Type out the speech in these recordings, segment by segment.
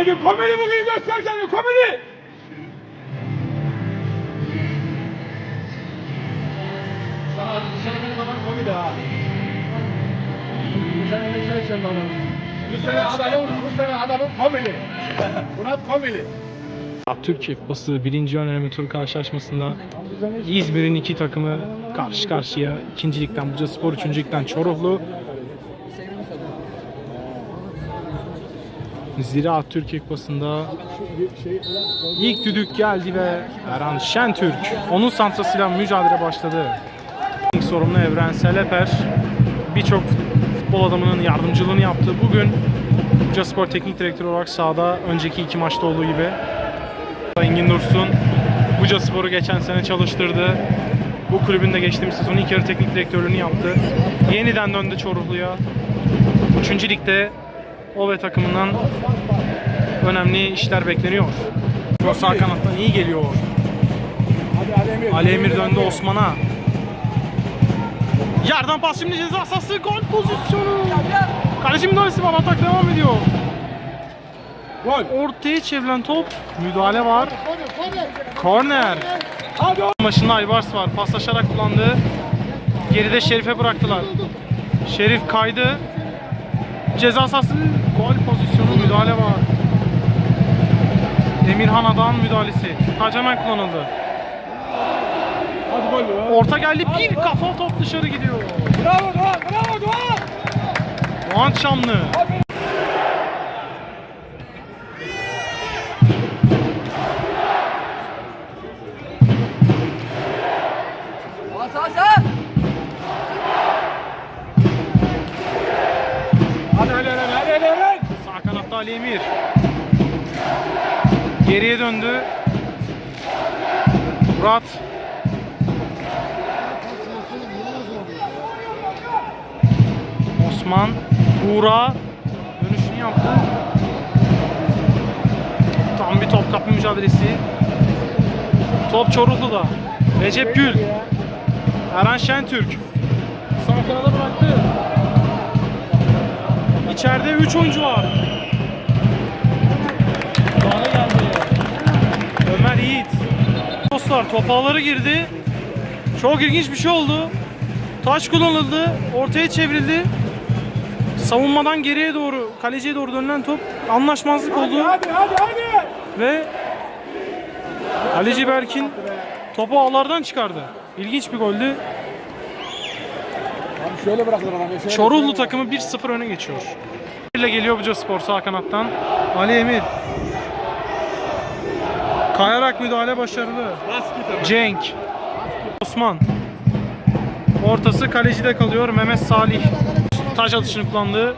Haydi komedi bugün göster kendini komedi. Sana dışarı benim zaman komedi ha. Çekeceksin bana? Bu sene adamın, bu sene adamın komedi. Murat komedi. Türkiye Kupası birinci ön eleme turu karşılaşmasında İzmir'in iki takımı karşı karşıya. İkinci ligden Bucaspor, üçüncü ligden Çoruhlu. Zira Türkiye Kupası'nda ilk düdük geldi ve Erhan Şentürk onun santrasıyla mücadele başladı. İlk sorumlu Evren Seleper birçok futbol adamının yardımcılığını yaptı. Bugün Bucaspor Teknik Direktörü olarak sahada önceki iki maçta olduğu gibi Engin Dursun Buca Spor'u geçen sene çalıştırdı. Bu kulübün de geçtiğimiz sezon ilk yarı teknik direktörlüğünü yaptı. Yeniden döndü Çoruklu'ya. Üçüncü ligde o ve takımından önemli işler bekleniyor. Bu sağ kanattan iyi geliyor. Hadi Ali Emir. Döndü Osman'a. Yerden pas şimdi ceza sahası gol pozisyonu. Kaleci müdahalesi var atak devam ediyor. Gol. Ortaya çevrilen top müdahale var. Korner. Başında Aybars var. Paslaşarak kullandı. Geride Şerif'e bıraktılar. Şerif kaydı. Ceza sahası gol pozisyonu müdahale var. Emirhan Adan müdahalesi. Taç hemen kullanıldı. Hadi gol be. Orta geldi. Bir kafa top dışarı gidiyor. Bravo Doğan. Bravo Doğan. Doğan Çamlı. Ali Emir. Geriye döndü. Murat. Osman. Uğra. Dönüşünü yaptı. Tam bir top kapı mücadelesi. Top Çoruklu'da. Recep Gül. Erhan Şentürk. Sağ kanada bıraktı. İçeride 3 oyuncu var. Dostlar top ağları girdi. Çok ilginç bir şey oldu. Taş kullanıldı. Ortaya çevrildi. Savunmadan geriye doğru, kaleciye doğru dönülen top anlaşmazlık oldu Hadi hadi hadi. ve kaleci Berkin topu ağlardan çıkardı. İlginç bir goldü. Abi şöyle bırakılır adam. Şöyle, Çorullu şöyle. takımı 1-0 öne geçiyor. ile geliyor Buca Spor sağ kanattan. Ali Emir. Kayarak müdahale başarılı. Cenk. Osman. Ortası kalecide kalıyor. Mehmet Salih. Taç atışını kullandı.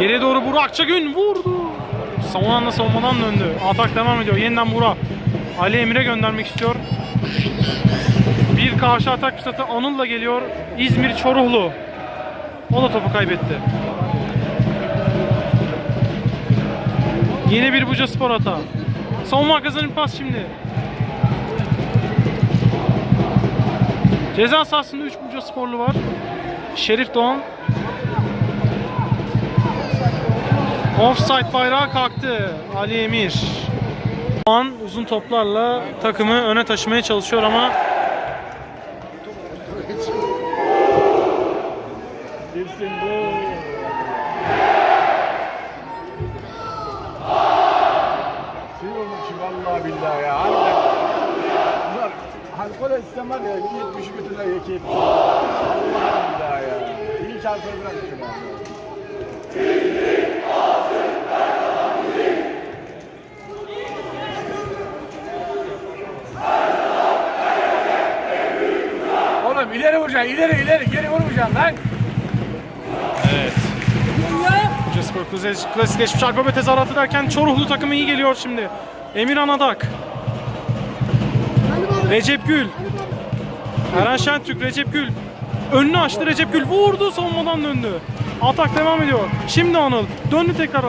Geriye doğru Burak Akçagün vurdu. Savunan da savunmadan döndü. Atak devam ediyor. Yeniden Burak. Ali Emir'e göndermek istiyor. Bir karşı atak fırsatı Anıl'la geliyor. İzmir Çoruhlu. O da topu kaybetti. Yeni bir Buca Spor hata. Savunma arkasının pas şimdi. Ceza sahasında 3 Buca Sporlu var. Şerif Doğan. Offside bayrağı kalktı. Ali Emir. Doğan uzun toplarla takımı öne taşımaya çalışıyor ama Girsin bu. Vallahi billahi ya. Harbiden. Bunlar alkol sistem var ya 70 götürler yeki 70. Vallahi billahi ya. İyi ki alkol bırakmışım ya. Oğlum ileri vuracaksın, ileri ileri, geri vurmayacaksın lan. Evet. Koca Spor klasik- klasikleşmiş alfabe tezahüratı derken Çoruhlu takımı iyi geliyor şimdi. Emirhan Adak. Recep Gül. Eren Şentürk, Recep Gül. Önünü açtı Recep Gül. Vurdu savunmadan döndü. Atak devam ediyor. Şimdi Anıl. Döndü tekrar.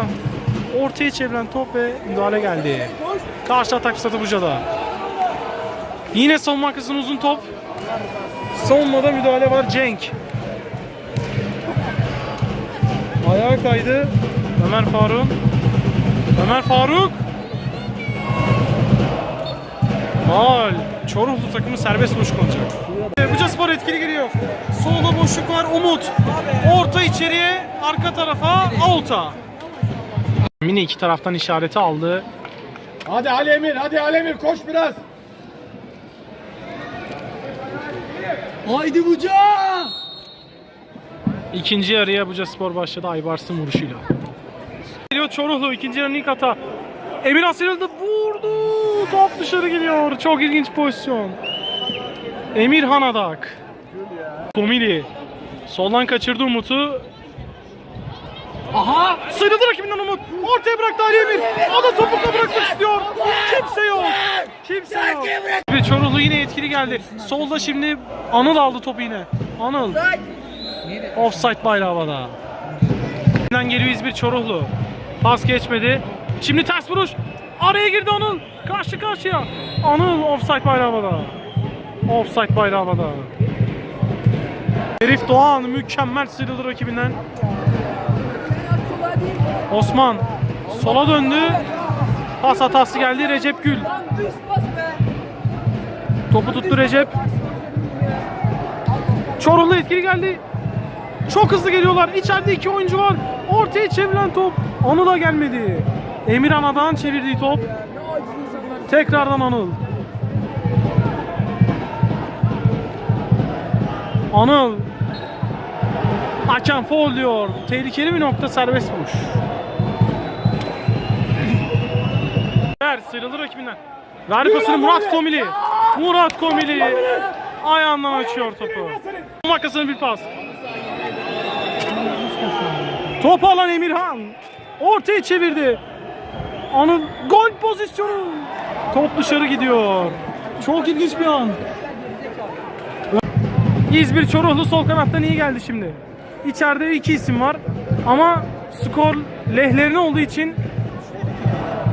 Ortaya çevrilen top ve müdahale geldi. Karşı atak fırsatı Buca'da. Yine savunma arkasının uzun top. Savunmada müdahale var Cenk. Ayağa kaydı. Ömer Faruk. Ömer Faruk. Faul. Çoruhlu takımı serbest vuruş kullanacak. Buca Spor etkili giriyor. Solda boşluk var Umut. Orta içeriye, arka tarafa Alta. Mini iki taraftan işareti aldı. Hadi Ali Emir, hadi Ali Emir koş biraz. Haydi Buca! İkinci yarıya Buca Spor başladı Aybars'ın vuruşuyla. Geliyor Çoruhlu ikinci yarının ilk hata. Emir asıldı vurdu. Top dışarı gidiyor. Çok ilginç pozisyon. Emir Hanadak. Komili. Soldan kaçırdı Umut'u. Aha! Sıyrıldı rakibinden Umut. Ortaya bıraktı Ali Emir. O da topukla bırakmak istiyor. Kimse yok. Kimse yok. Ve Çoruhlu yine etkili geldi. Solda şimdi Anıl aldı topu yine. Anıl. Offside bayrağı havada. Geliyor İzmir Çoruhlu. Pas geçmedi. Şimdi ters vuruş. Araya girdi Anıl. Karşı karşıya. Anıl offside bayrağı havada. Offside bayrağı havada. Herif Doğan mükemmel sıyrıldı rakibinden. Osman sola döndü. Pas hatası geldi Recep Gül. Topu tuttu Recep. Çorumlu etkili geldi. Çok hızlı geliyorlar. İçeride iki oyuncu var. Ortaya çevrilen top. Anıl da gelmedi. Emir Anadan çevirdiği top. Tekrardan Anıl. Anıl. Hakem foul diyor. Tehlikeli bir nokta serbest vuruş. Ver sıyrıldı rakibinden. Ver pasını Murat Komili. Murat Komili. Ayağından açıyor topu. Makasını bir pas. Topu alan Emirhan. Ortaya çevirdi. Anıl gol pozisyonu. Top dışarı gidiyor. Çok ilginç bir an. İzmir Çoruhlu sol kanattan iyi geldi şimdi. İçeride iki isim var. Ama skor lehlerine olduğu için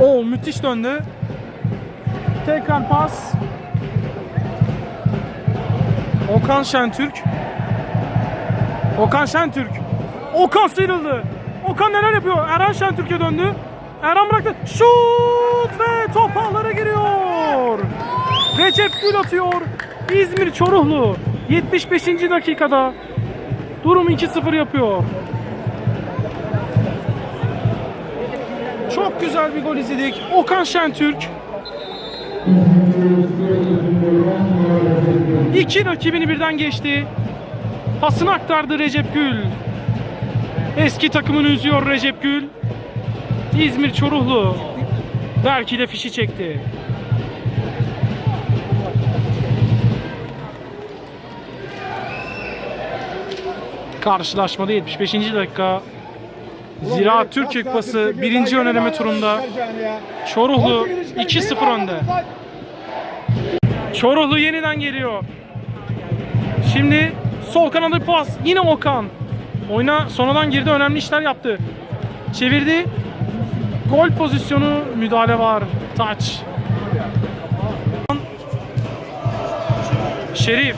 o müthiş döndü. Tekrar pas. Okan Şentürk. Okan Şentürk. Okan sıyrıldı. Okan neler yapıyor? Erhan Şentürk'e döndü. Erhan bıraktı. Şut ve top ağlara giriyor. Recep Gül atıyor. İzmir Çoruhlu 75. dakikada durum 2-0 yapıyor. Çok güzel bir gol izledik. Okan Şentürk İki rakibini birden geçti. Pasını aktardı Recep Gül. Eski takımını üzüyor Recep Gül. İzmir Çoruhlu. Belki de fişi çekti. Karşılaşmada 75. dakika. Ziraat Türkiye Kupası birinci ön eleme turunda Çoruhlu 2-0 önde. Çoruhlu yeniden geliyor. Şimdi sol kanada pas. Yine Okan. Oyuna sonradan girdi. Önemli işler yaptı. Çevirdi. Gol pozisyonu müdahale var. Taç. Şerif.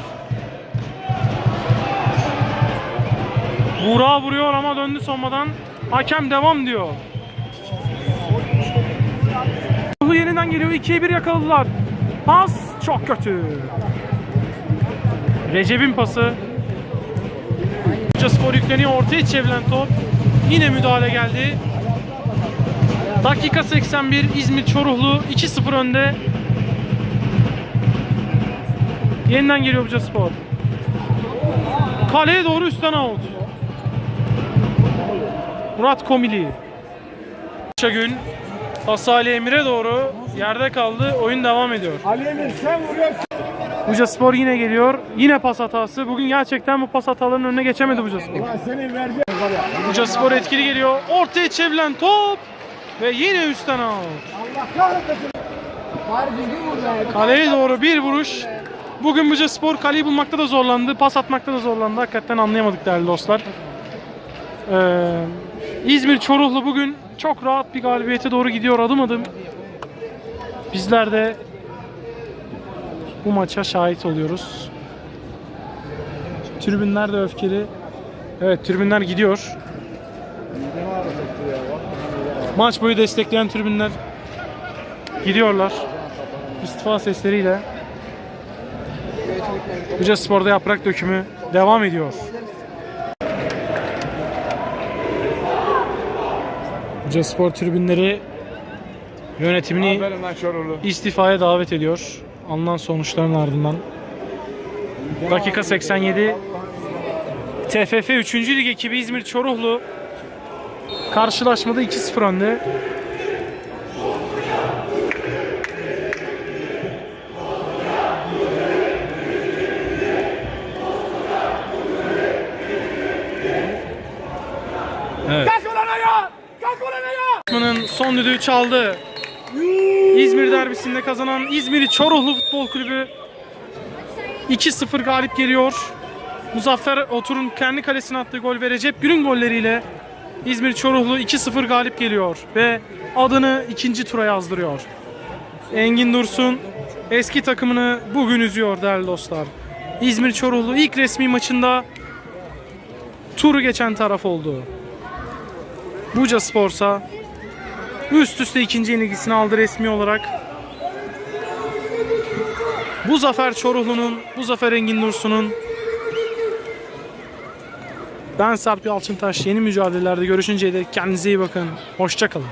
Buğra vuruyor ama döndü sonmadan. Hakem devam diyor. Çoruhlu yeniden geliyor. 2'ye 1 yakaladılar. Pas çok kötü. Recep'in pası. Spor yükleniyor. Ortaya çevrilen top. Yine müdahale geldi. Dakika 81 İzmir Çoruhlu 2-0 önde. Yeniden geliyor Buca Spor. Kaleye doğru üstten out. Murat Komili. Şagün Pas Ali Emir'e doğru yerde kaldı. Oyun devam ediyor. Ali Emir sen vuruyorsun. Buca Spor yine geliyor. Yine pas hatası. Bugün gerçekten bu pas hatalarının önüne geçemedi Buca Spor. Buca Spor etkili geliyor. Ortaya çevrilen top ve yine üstten out. Allah kahretmesin. Bari düzgün. Kaleye doğru bir vuruş. Bugün Buca Spor kaleyi bulmakta da zorlandı. Pas atmakta da zorlandı. Hakikaten anlayamadık değerli dostlar. Ee, İzmir Çoruhlu bugün çok rahat bir galibiyete doğru gidiyor adım adım. Bizler de bu maça şahit oluyoruz. Tribünler de öfkeli. Evet tribünler gidiyor. Maç boyu destekleyen tribünler gidiyorlar. İstifa sesleriyle. Buca Spor'da yaprak dökümü devam ediyor. Buca Spor tribünleri yönetimini istifaya davet ediyor. Alınan sonuçların ardından. Dakika 87. TFF 3. Lig ekibi İzmir Çoruhlu karşılaşmada 2-0 önde. Evet. Kalk ulan ayağa! Kalk ulan ayağa! Son düdüğü çaldı. İzmir derbisinde kazanan İzmir'i Çoruhlu Futbol Kulübü 2-0 galip geliyor. Muzaffer Otur'un kendi kalesine attığı gol ve Recep Gül'ün golleriyle İzmir Çoruhlu 2-0 galip geliyor ve adını ikinci tura yazdırıyor. Engin Dursun eski takımını bugün üzüyor değerli dostlar. İzmir Çoruhlu ilk resmi maçında turu geçen taraf oldu. Buca Spor'sa üst üste ikinci yenilgisini aldı resmi olarak. Bu zafer Çoruhlu'nun, bu zafer Engin Dursun'un. Ben Sarp Yalçıntaş. Yeni mücadelelerde görüşünceye dek kendinize iyi bakın. Hoşçakalın.